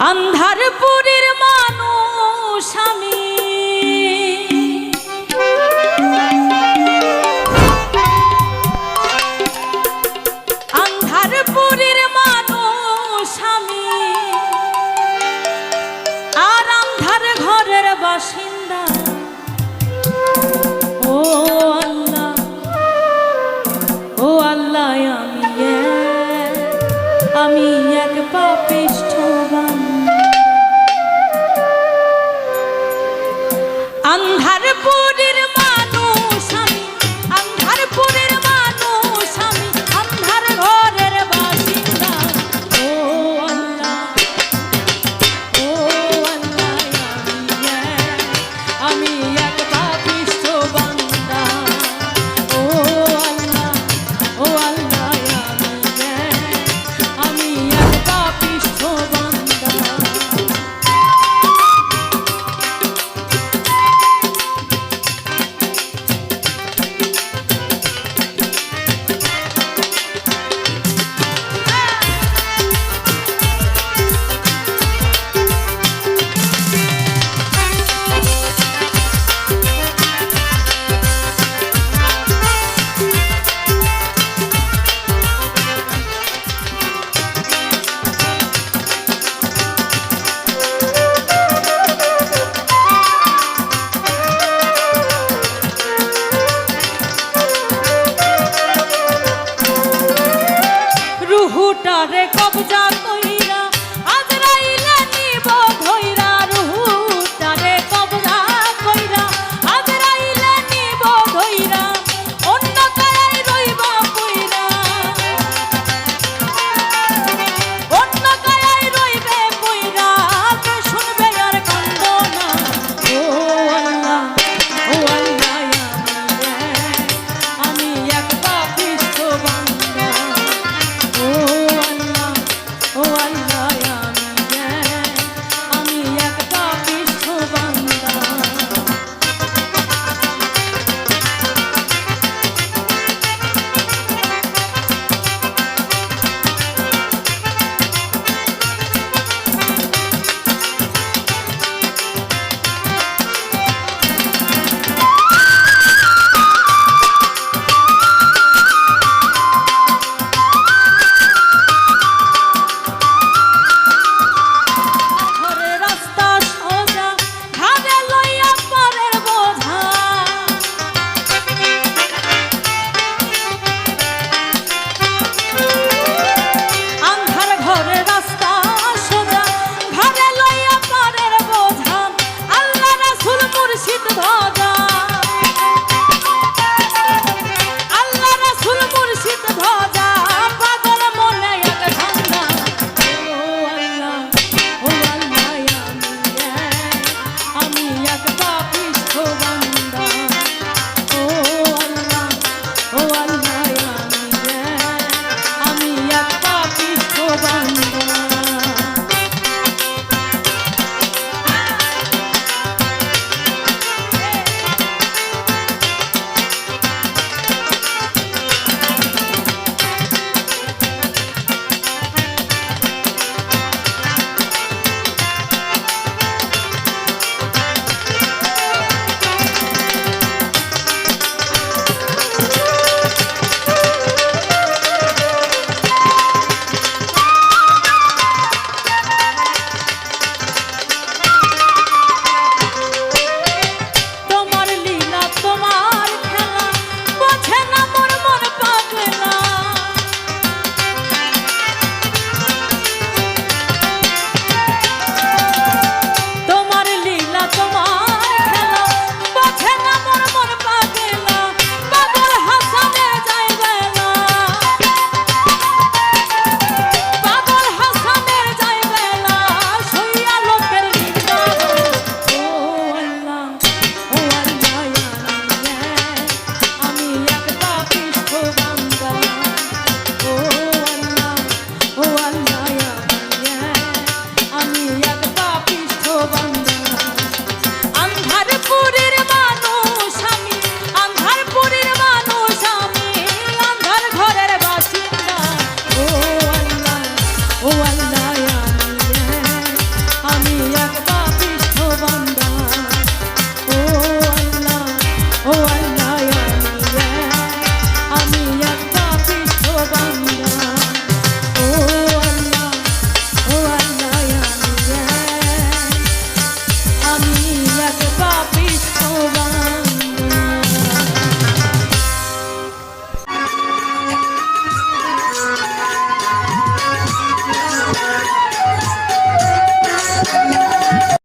আন্ধারপুরের মানুষ আমি। আন্ধারপুরের মানুষ আমি। আর আন্ধার ঘরের বাসিন্দা রে কবজা তুই